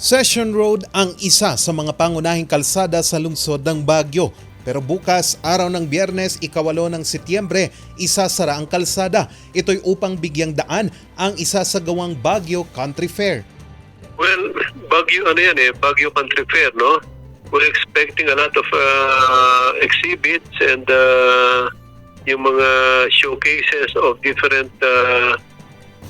Session Road ang isa sa mga pangunahing kalsada sa lungsod ng Baguio. Pero bukas, araw ng biyernes, ikawalo ng Setyembre, isasara ang kalsada. Ito'y upang bigyang daan ang isa sa gawang Baguio Country Fair. Well, Baguio, ano yan eh, Baguio Country Fair, no? We're expecting a lot of uh, exhibits and uh, yung mga showcases of different uh,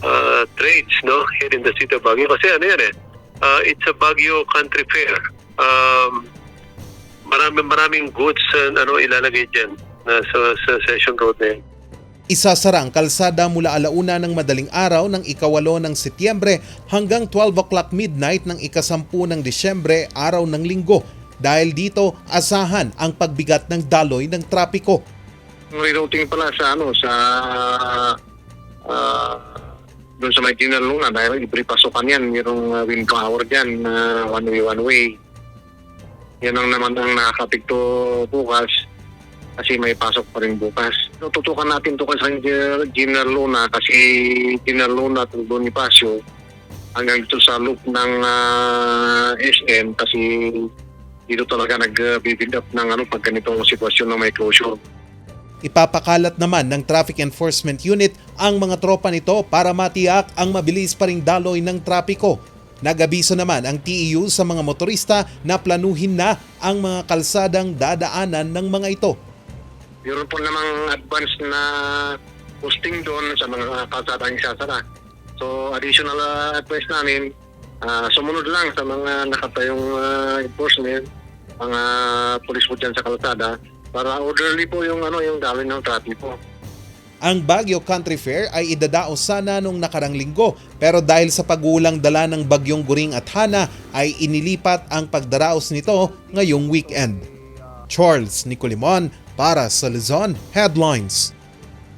uh, trades, no? Here in the city of Baguio. Kasi ano yan eh, uh, it's a Baguio Country Fair. Um, maraming maraming goods uh, ano ilalagay diyan na sa, sa session road na yan. Isasara ang kalsada mula alauna ng madaling araw ng ikawalo ng Setyembre hanggang 12 o'clock midnight ng ikasampu ng Disyembre, araw ng linggo. Dahil dito, asahan ang pagbigat ng daloy ng trapiko. rerouting pala sa ano sa ah doon sa may Luna dahil libre pasokan yan mayroong uh, wind power dyan na one way one way yan ang naman ang nakakapigto bukas kasi may pasok pa rin bukas. Tututukan natin to kasi sa General Luna kasi General Luna at Bonifacio hanggang dito sa loop ng ah, SM kasi dito talaga nag-build up ng ano pag ganitong sitwasyon na may closure. Ipapakalat naman ng Traffic Enforcement Unit ang mga tropa nito para matiyak ang mabilis pa ring daloy ng trapiko. Nagabiso naman ang TEU sa mga motorista na planuhin na ang mga kalsadang dadaanan ng mga ito. Meron po namang advance na posting doon sa mga kalsadang isasara. So additional uh, advice namin, ah, sumunod lang sa mga nakatayong uh, enforcement, mga pulis po dyan sa kalsada, para orderly po yung ano yung daloy ng trapiko. Ang Baguio Country Fair ay idadaos sana nung nakarang linggo pero dahil sa pagulang dala ng bagyong Guring at Hana ay inilipat ang pagdaraos nito ngayong weekend. Charles Nicolimon para sa Luzon Headlines.